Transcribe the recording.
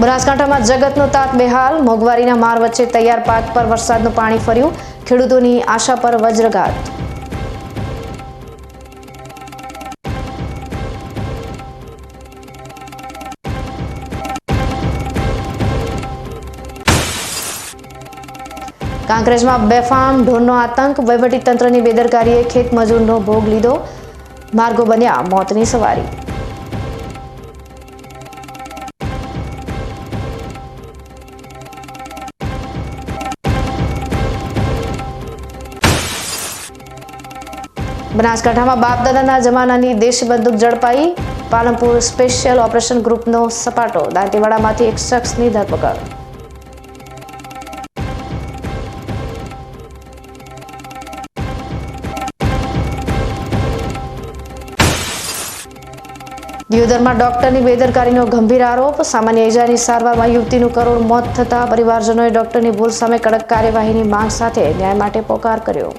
બનાસકાંઠામાં જગતનો તાત બેહાલ. મોંઘવારીના માર વચ્ચે તૈયાર પાક પર વરસાદનું પાણી ફર્યું. ખેડૂતોની આશા પર વજ્રઘાત. કાંકરેજમાં બેફામ ઢોરનો આતંક. વહીવટીતંત્રની બેદરકારીએ ખેતમજૂરનો ભોગ લીધો. માર્ગો બન્યા મોતની સવારી. બનાસકાંઠામાં બાપ દાદાના જમાનાની દેશ બંદૂક ઝડપાઈ. પાલનપુર સ્પેશિયલ ઓપરેશન ગ્રુપનો સપાટો. દાંતીવાડામાંથી એક શખ્સની ધરપકડ. દિયોદરમાં ડોક્ટરની બેદરકારીનો ગંભીર આરોપ. સામાન્ય ઇજાની સારવારમાં યુવતીનું કરોડ મોત થતા પરિવારજનોએ ડોક્ટરની ભૂલ સામે કડક કાર્યવાહીની માંગ સાથે ન્યાય માટે પોકાર કર્યો.